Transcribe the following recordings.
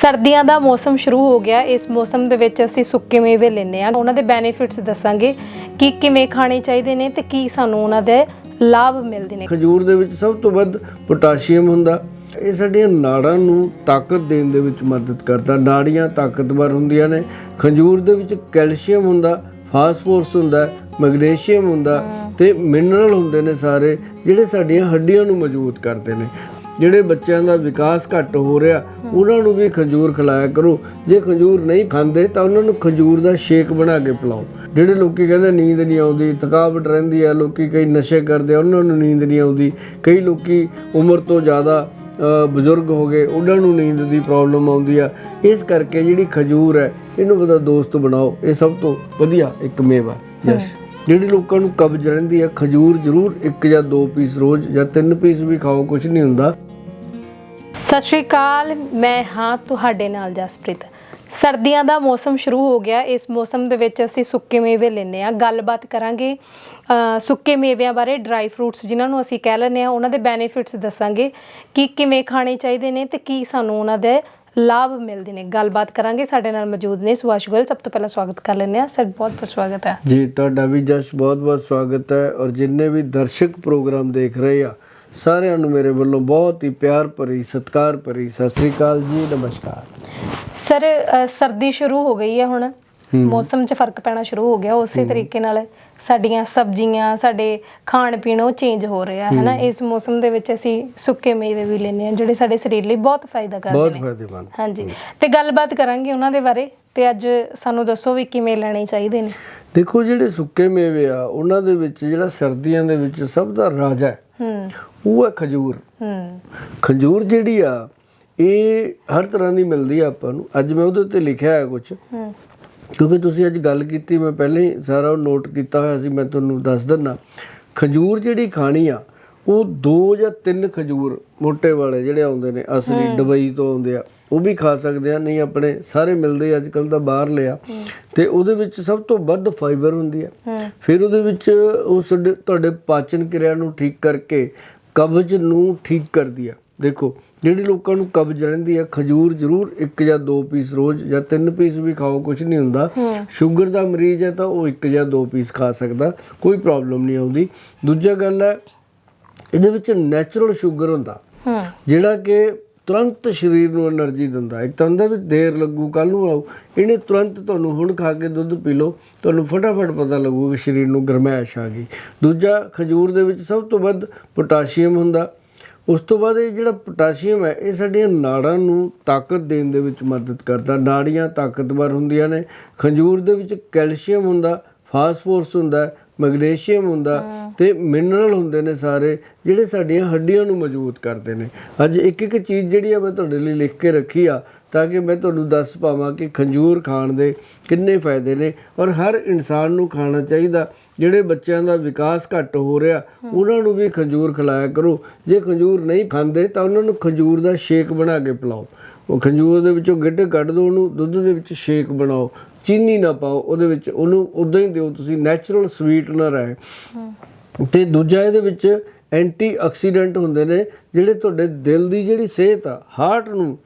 ਸਰਦੀਆਂ ਦਾ ਮੌਸਮ ਸ਼ੁਰੂ ਹੋ ਗਿਆ। ਇਸ ਮੌਸਮ ਦੇ ਵਿੱਚ ਅਸੀਂ ਸੁੱਕੇ ਮੇਵੇ ਲੈਂਦੇ ਆ ਉਹਨਾਂ ਦੇ ਬੈਨੀਫਿਟਸ ਦੱਸਾਂਗੇ ਕਿ ਕਿਵੇਂ ਖਾਣੇ ਚਾਹੀਦੇ ਨੇ ਤੇ ਕੀ ਸਾਨੂੰ ਉਹਨਾਂ ਦੇ ਲਾਭ ਮਿਲਦੇ ਨੇ। ਖਜੂਰ ਦੇ ਵਿੱਚ ਸਭ ਤੋਂ ਵੱਧ ਪੋਟਾਸ਼ੀਅਮ ਹੁੰਦਾ। ਇਹ ਸਾਡੀਆਂ ਨਾੜਾਂ ਨੂੰ ਤਾਕਤ ਦੇਣ ਦੇ ਵਿੱਚ ਮਦਦ ਕਰਦਾ। ਨਾੜੀਆਂ ਤਾਕਤਵਰ ਹੁੰਦੀਆਂ ਨੇ। ਖਜੂਰ ਦੇ ਵਿੱਚ ਕੈਲਸ਼ੀਅਮ ਹੁੰਦਾ ਫਾਸਫੋਰਸ ਹੁੰਦਾ ਮੈਗਨੀਸ਼ੀਅਮ ਹੁੰਦਾ ਤੇ ਮਿਨਰਲ ਹੁੰਦੇ ਨੇ ਸਾਰੇ ਜਿਹੜੇ ਸਾਡੀਆਂ ਹੱਡੀਆਂ ਨੂੰ ਮਜ਼ਬੂਤ ਕਰਦੇ ਨੇ। ਜਿਹੜੇ ਬੱਚਿਆਂ ਦਾ ਵਿਕਾਸ ਘੱਟ ਹੋ ਰਿਹਾ, ਉਹਨਾਂ ਨੂੰ ਵੀ ਖਜੂਰ ਖਿਲਾਇਆ ਕਰੋ। ਜੇ ਖਜੂਰ ਨਹੀਂ ਖਾਂਦੇ, ਤਾਂ ਉਹਨਾਂ ਨੂੰ ਖਜੂਰ ਦਾ ਸ਼ੇਕ ਬਣਾ ਕੇ ਪਿਲਾਓ। ਜਿਹੜੇ ਲੋਕੀ ਕਹਿੰਦੇ ਨੀਂਦ ਨਹੀਂ ਆਉਂਦੀ, ਥਕਾਵਟ ਰਹਿੰਦੀ ਆ, ਲੋਕੀ ਕਈ ਨਸ਼ੇ ਕਰਦੇ ਆ, ਉਹਨਾਂ ਨੂੰ ਨੀਂਦ ਨਹੀਂ ਆਉਂਦੀ। ਕਈ ਲੋਕੀ ਉਮਰ ਤੋਂ ਜ਼ਿਆਦਾ ਬਜ਼ੁਰਗ ਹੋ ਗਏ, ਉਹਨਾਂ ਨੂੰ ਨੀਂਦ ਦੀ ਪ੍ਰੋਬਲਮ ਆਉਂਦੀ ਆ। ਇਸ ਕਰਕੇ ਜਿਹੜੀ ਖਜੂਰ ਹੈ, ਇਹਨੂੰ ਉਹਦਾ ਦੋਸਤ ਬਣਾਓ। ਇਹ ਸਭ ਤੋਂ ਵਧੀਆ ਇੱਕ ਮੇਵਾ, ਯਸ। ਜਿਹੜੇ ਲੋਕਾਂ ਨੂੰ ਕਬਜ਼ ਰਹਿੰਦੀ ਆ, ਖਜੂਰ ਜ਼ਰੂਰ ਇੱਕ ਜਾਂ ਦੋ ਪੀਸ ਰੋਜ਼ ਜਾਂ ਤਿੰਨ ਪੀਸ ਵੀ ਖਾਓ ਕੁਝ ਨਹੀਂ ਹੁੰਦਾ। ਸਤਿ ਸ਼੍ਰੀ ਅਕਾਲ। ਮੈਂ ਹਾਂ ਤੁਹਾਡੇ ਨਾਲ ਜਸਪ੍ਰੀਤ। ਸਰਦੀਆਂ ਦਾ ਮੌਸਮ ਸ਼ੁਰੂ ਹੋ ਗਿਆ। ਇਸ ਮੌਸਮ ਦੇ ਵਿੱਚ ਅਸੀਂ ਸੁੱਕੇ ਮੇਵੇ ਲੈਂਦੇ ਆ ਗੱਲਬਾਤ ਕਰਾਂਗੇ ਸੁੱਕੇ ਮੇਵਿਆਂ ਬਾਰੇ ਡਰਾਈ ਫਰੂਟਸ ਜਿਨ੍ਹਾਂ ਨੂੰ ਅਸੀਂ ਕਹਿ ਲੈਂਦੇ ਆ ਉਹਨਾਂ ਦੇ ਬੈਨੀਫਿਟਸ ਦੱਸਾਂਗੇ ਕਿ ਕਿਵੇਂ ਖਾਣੇ ਚਾਹੀਦੇ ਨੇ ਤੇ ਕੀ ਸਾਨੂੰ ਉਹਨਾਂ ਦੇ ਲਾਭ ਮਿਲਦੇ ਨੇ। ਗੱਲਬਾਤ ਕਰਾਂਗੇ। ਸਾਡੇ ਨਾਲ ਮੌਜੂਦ ਨੇ ਸੁਭਾਸ਼ ਗੋਇਲ। ਸਭ ਤੋਂ ਪਹਿਲਾਂ ਸਵਾਗਤ ਕਰ ਲੈਂਦੇ ਆ ਸਰ, ਬਹੁਤ ਬਹੁਤ ਸਵਾਗਤ ਹੈ। ਜੀ, ਤੁਹਾਡਾ ਵੀ ਜਸ਼ ਬਹੁਤ ਬਹੁਤ ਸਵਾਗਤ ਹੈ। ਔਰ ਜਿੰਨੇ ਵੀ ਦਰਸ਼ਕ ਪ੍ਰੋਗਰਾਮ ਦੇਖ ਰਹੇ ਆ ਸਾਰਿਆਂ ਨੂੰ ਮੇਰੇ ਵੱਲੋਂ ਬਹੁਤ ਹੀ ਪਿਆਰ ਭਰੀ ਸਤਿਕਾਰ ਭਰੀ ਸਤਿ ਸ੍ਰੀ ਅਕਾਲ ਜੀ ਨਮਸਕਾਰ। ਸਰ ਅ, ਸਰਦੀ ਸ਼ੁਰੂ ਹੋ ਗਈ ਹੈ ਹੁਣ। ਮੌਸਮ 'ਚ ਫ਼ਰਕ ਪੈਣਾ ਸ਼ੁਰੂ ਹੋ ਗਿਆ ਉਸੇ ਤਰੀਕੇ ਨਾਲ ਸਾਡੀਆਂ ਸਬਜ਼ੀਆਂ ਸਾਡੇ ਖਾਣ ਪੀਣ ਉਹ ਚੇਂਜ ਹੋ ਰਿਹਾ ਹੈ। ਨਾ ਇਸ ਮੌਸਮ ਦੇ ਵਿੱਚ ਅਸੀਂ ਸੁੱਕੇ ਮੇਵੇ ਵੀ ਲੈਂਦੇ ਹਾਂ ਜਿਹੜੇ ਸਾਡੇ ਸਰੀਰ ਲਈ ਬਹੁਤ ਫਾਇਦਾ ਕਰਦੇ ਬਹੁਤ ਨੇ। ਫਾਇਦੇਮੰਦ। ਹਾਂਜੀ। ਤੇ ਗੱਲਬਾਤ ਕਰਾਂਗੇ ਉਹਨਾਂ ਦੇ ਬਾਰੇ ਤੇ ਅੱਜ ਸਾਨੂੰ ਦੱਸੋ ਵੀ ਕਿਵੇਂ ਲੈਣੇ ਚਾਹੀਦੇ ਨੇ। ਦੇਖੋ ਜਿਹੜੇ ਸੁੱਕੇ ਮੇਵੇ ਆ ਉਹਨਾਂ ਦੇ ਵਿੱਚ ਜਿਹੜਾ ਸਰਦੀਆਂ ਦੇ ਵਿੱਚ ਸਭ ਦਾ ਰਾਜਾ ਹੈ ਹੂੰ। ਉਹ ਹੈ ਖਜੂਰ। ਹੂੰ। ਖਜੂਰ ਜਿਹੜੀ ਆ ਇਹ ਹਰ ਤਰ੍ਹਾਂ ਦੀ ਮਿਲਦੀ ਆ ਆਪਾਂ ਨੂੰ। ਅੱਜ ਮੈਂ ਉਹਦੇ ਉੱਤੇ ਲਿਖਿਆ ਹੈ ਕੁਝ ਹੂੰ। ਕਿਉਂਕਿ ਤੁਸੀਂ ਅੱਜ ਗੱਲ ਕੀਤੀ ਮੈਂ ਪਹਿਲਾਂ ਹੀ ਸਾਰਾ ਉਹ ਨੋਟ ਕੀਤਾ ਹੋਇਆ ਸੀ ਮੈਂ ਤੁਹਾਨੂੰ ਦੱਸ ਦਿੰਨਾ ਖਜੂਰ ਜਿਹੜੀ ਖਾਣੀ ਆ ਉਹ ਦੋ ਜਾਂ ਤਿੰਨ ਖਜੂਰ ਮੋਟੇ ਵਾਲੇ ਜਿਹੜੇ ਆਉਂਦੇ ਨੇ ਅਸਲੀ ਦੁਬਈ ਤੋਂ ਆਉਂਦੇ ਆ ਉਹ ਵੀ ਖਾ ਸਕਦੇ ਆ ਨਹੀਂ ਆਪਣੇ ਸਾਰੇ ਮਿਲਦੇ ਅੱਜ ਕੱਲ ਤਾਂ ਬਾਹਰ ਲਿਆ। ਤੇ ਉਹਦੇ ਵਿੱਚ ਸਭ ਤੋਂ ਵੱਧ ਫਾਈਬਰ ਹੁੰਦੀ ਆ। ਹੂੰ। ਫਿਰ ਉਹਦੇ ਵਿੱਚ ਉਹ ਸਾਡੇ ਤੁਹਾਡੇ ਪਾਚਨ ਕਿਰਿਆ ਨੂੰ ਠੀਕ ਕਰਕੇ ਕਬਜ਼ ਨੂੰ ਠੀਕ ਕਰਦੀ ਆ। ਦੇਖੋ ਜਿਹੜੇ ਲੋਕਾਂ ਨੂੰ ਕਬਜ਼ ਰਹਿੰਦੀ ਆ ਖਜੂਰ ਜ਼ਰੂਰ ਇੱਕ ਜਾਂ ਦੋ ਪੀਸ ਰੋਜ਼ ਜਾਂ ਤਿੰਨ ਪੀਸ ਵੀ ਖਾਓ ਕੁਝ ਨਹੀਂ ਹੁੰਦਾ। ਸ਼ੂਗਰ ਦਾ ਮਰੀਜ਼ ਹੈ ਤਾਂ ਉਹ ਇੱਕ ਜਾਂ ਦੋ ਪੀਸ ਖਾ ਸਕਦਾ ਕੋਈ ਪ੍ਰੋਬਲਮ ਨਹੀਂ ਆਉਂਦੀ। ਦੂਜਾ ਗੱਲ ਹੈ ਇਹਦੇ ਵਿੱਚ ਨੈਚੁਰਲ ਸ਼ੂਗਰ ਹੁੰਦਾ। ਜਿਹੜਾ ਕਿ ਤੁਰੰਤ ਸਰੀਰ ਨੂੰ એનર્ਜੀ ਦਿੰਦਾ। ਇੱਕ ਤਾਂ ਉਹਦੇ ਵੀ ਦੇਰ ਲੱਗੂ ਕੱਲ ਨੂੰ ਆਉ ਇਹਨੇ ਤੁਰੰਤ ਤੁਹਾਨੂੰ ਹੁਣ ਖਾ ਕੇ ਦੁੱਧ ਪੀ ਲਓ। ਤੁਹਾਨੂੰ ਫਟਾਫਟ ਪਤਾ ਲੱਗੂ ਕਿ ਸਰੀਰ ਨੂੰ ਗਰਮੈਸ਼ ਆ ਗਈ। ਦੂਜਾ ਖਜੂਰ ਦੇ ਵਿੱਚ ਸਭ ਤੋਂ ਵੱਧ ਪੋਟਾਸ਼ੀਅਮ ਹੁੰਦਾ। ਉਸ ਤੋਂ ਬਾਅਦ ਇਹ ਜਿਹੜਾ ਪੋਟਾਸ਼ੀਅਮ ਹੈ ਇਹ ਸਾਡੀਆਂ ਨਾੜਾਂ ਨੂੰ ਤਾਕਤ ਦੇਣ ਦੇ ਵਿੱਚ ਮਦਦ ਕਰਦਾ। ਨਾੜੀਆਂ ਤਾਕਤਵਰ ਹੁੰਦੀਆਂ ਨੇ। ਖਜੂਰ ਦੇ ਵਿੱਚ ਕੈਲਸ਼ੀਅਮ ਹੁੰਦਾ ਫਾਸਫੋਰਸ ਹੁੰਦਾ। ਮੈਗਨੀਸ਼ੀਅਮ ਹੁੰਦਾ ਤੇ ਮਿਨਰਲ ਹੁੰਦੇ ਨੇ ਸਾਰੇ ਜਿਹੜੇ ਸਾਡੀਆਂ ਹੱਡੀਆਂ ਨੂੰ ਮਜ਼ਬੂਤ ਕਰਦੇ ਨੇ। ਅੱਜ ਇੱਕ ਇੱਕ ਚੀਜ਼ ਜਿਹੜੀ ਆ ਮੈਂ ਤੁਹਾਡੇ ਲਈ ਲਿਖ ਕੇ ਰੱਖੀ ਆ ਤਾਂ ਕਿ ਮੈਂ ਤੁਹਾਨੂੰ ਦੱਸ ਪਾਵਾਂ ਕਿ ਖੰਜੂਰ ਖਾਣ ਦੇ ਕਿੰਨੇ ਫਾਇਦੇ ਨੇ ਔਰ ਹਰ ਇਨਸਾਨ ਨੂੰ ਖਾਣਾ ਚਾਹੀਦਾ। ਜਿਹੜੇ ਬੱਚਿਆਂ ਦਾ ਵਿਕਾਸ ਘੱਟ ਹੋ ਰਿਹਾ ਉਹਨਾਂ ਨੂੰ ਵੀ ਖੰਜੂਰ ਖਿਲਾਇਆ ਕਰੋ। ਜੇ ਖੰਜੂਰ ਨਹੀਂ ਖਾਂਦੇ ਤਾਂ ਉਹਨਾਂ ਨੂੰ ਖੰਜੂਰ ਦਾ ਸ਼ੇਕ ਬਣਾ ਕੇ ਪਿਲਾਓ। ਉਹ ਖੰਜੂਰ ਦੇ ਵਿੱਚੋਂ ਗਿੱਟੇ ਕੱਢ ਦਿਓ ਉਹਨੂੰ ਦੁੱਧ ਦੇ ਵਿੱਚ ਸ਼ੇਕ ਬਣਾਓ। ਚੀਨੀ ਨਾ ਪਾਓ, ਉਹਦੇ ਵਿੱਚ ਉਹਨੂੰ ਉਦਾਂ ਹੀ ਦਿਓ ਤੁਸੀਂ ਨੈਚੁਰਲ ਸਵੀਟਨਰ ਹੈ। ਤੇ ਦੂਜਾ ਇਹਦੇ ਵਿੱਚ ਐਂਟੀ ਆਕਸੀਡੈਂਟ ਹੁੰਦੇ ਨੇ, ਜਿਹੜੇ ਤੁਹਾਡੇ ਦਿਲ ਦੀ ਜਿਹੜੀ ਸਿਹਤ ਆ ਹਾਰਟ ਨੂੰ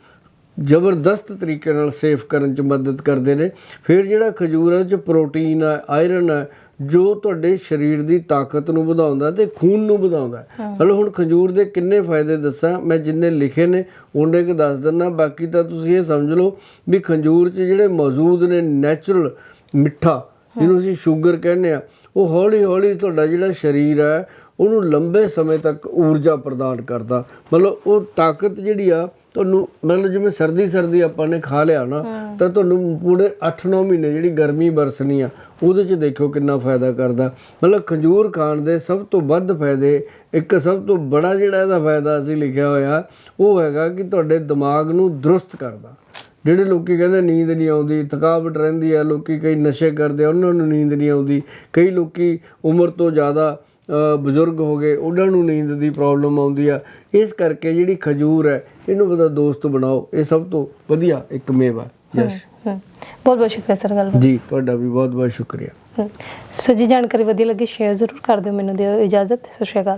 ਜ਼ਬਰਦਸਤ ਤਰੀਕੇ ਨਾਲ ਸੇਫ ਕਰਨ 'ਚ ਮਦਦ ਕਰਦੇ ਨੇ। ਫਿਰ ਜਿਹੜਾ ਖਜੂਰ ਹੈ 'ਚ ਪ੍ਰੋਟੀਨ ਹੈ ਆਇਰਨ ਹੈ ਜੋ ਤੁਹਾਡੇ ਸਰੀਰ ਦੀ ਤਾਕਤ ਨੂੰ ਵਧਾਉਂਦਾ ਤੇ ਖੂਨ ਨੂੰ ਵਧਾਉਂਦਾ। ਹਲੋ ਹੁਣ ਖਜੂਰ ਦੇ ਕਿੰਨੇ ਫਾਇਦੇ ਦੱਸਾਂ ਮੈਂ ਜਿੰਨੇ ਲਿਖੇ ਨੇ ਉਹਨੇ ਕਿ ਦੱਸ ਦਿੰਨਾ ਬਾਕੀ ਤਾਂ ਤੁਸੀਂ ਇਹ ਸਮਝ ਲਓ ਵੀ ਖਜੂਰ 'ਚ ਜਿਹੜੇ ਮੌਜੂਦ ਨੇ ਨੈਚੁਰਲ ਮਿੱਠਾ ਜਿਹਨੂੰ ਅਸੀਂ ਸ਼ੂਗਰ ਕਹਿੰਦੇ ਆ ਉਹ ਹੌਲੀ ਹੌਲੀ ਤੁਹਾਡਾ ਜਿਹੜਾ ਸਰੀਰ ਹੈ ਉਹਨੂੰ ਲੰਬੇ ਸਮੇਂ ਤੱਕ ਊਰਜਾ ਪ੍ਰਦਾਨ ਕਰਦਾ। ਮਤਲਬ ਉਹ ਤਾਕਤ ਜਿਹੜੀ ਆ ਤੁਹਾਨੂੰ ਮਤਲਬ ਜਿਵੇਂ ਸਰਦੀ ਸਰਦੀ ਆਪਾਂ ਨੇ ਖਾ ਲਿਆ ਨਾ ਤਾਂ ਤੁਹਾਨੂੰ ਪੂਰੇ 8-9 ਮਹੀਨੇ ਜਿਹੜੀ ਗਰਮੀ ਬਰਸਣੀ ਆ ਉਹਦੇ 'ਚ ਦੇਖੋ ਕਿੰਨਾ ਫਾਇਦਾ ਕਰਦਾ। ਮਤਲਬ ਖੰਜੂਰ ਖਾਣ ਦੇ ਸਭ ਤੋਂ ਵੱਧ ਫਾਇਦੇ ਇੱਕ ਸਭ ਤੋਂ ਬੜਾ ਜਿਹੜਾ ਇਹਦਾ ਫਾਇਦਾ ਅਸੀਂ ਲਿਖਿਆ ਹੋਇਆ ਉਹ ਹੈਗਾ ਕਿ ਤੁਹਾਡੇ ਦਿਮਾਗ ਨੂੰ ਦਰੁਸਤ ਕਰਦਾ। ਜਿਹੜੇ ਲੋਕੀ ਕਹਿੰਦੇ ਨੀਂਦ ਨਹੀਂ ਆਉਂਦੀ ਥਕਾਵਟ ਰਹਿੰਦੀ ਆ ਲੋਕੀ ਕਈ ਨਸ਼ੇ ਕਰਦੇ ਆ ਉਹਨਾਂ ਨੂੰ ਨੀਂਦ ਨਹੀਂ ਆਉਂਦੀ। ਕਈ ਲੋਕੀ ਉਮਰ ਤੋਂ ਜ਼ਿਆਦਾ ਬਜ਼ੁਰਗ ਹੋ ਗਏ ਉਹਨਾਂ ਨੂੰ ਨੀਂਦ ਦੀ ਪ੍ਰੋਬਲਮ ਆਉਂਦੀ ਆ। ਇਸ ਕਰਕੇ ਜਿਹੜੀ ਖਜੂਰ ਹੈ ਇਹਨੂੰ ਉਹਦਾ ਦੋਸਤ ਬਣਾਓ। ਇਹ ਸਭ ਤੋਂ ਵਧੀਆ ਇੱਕ ਮੇਵਾ ਯਸ ਬਹੁਤ ਬਹੁਤ ਸ਼ੁਕਰੀਆ ਸਰ ਗੱਲ ਜੀ ਤੁਹਾਡਾ ਵੀ ਬਹੁਤ ਬਹੁਤ ਸ਼ੁਕਰੀਆ। ਸੋ ਜੀ ਜਾਣਕਾਰੀ ਵਧੀਆ ਲੱਗੀ ਸ਼ੇਅਰ ਜ਼ਰੂਰ ਕਰ ਦਿਓ ਮੈਨੂੰ ਦਿਓ ਇਜਾਜ਼ਤ। ਸਤਿ ਸ਼੍ਰੀ ਅਕਾਲ।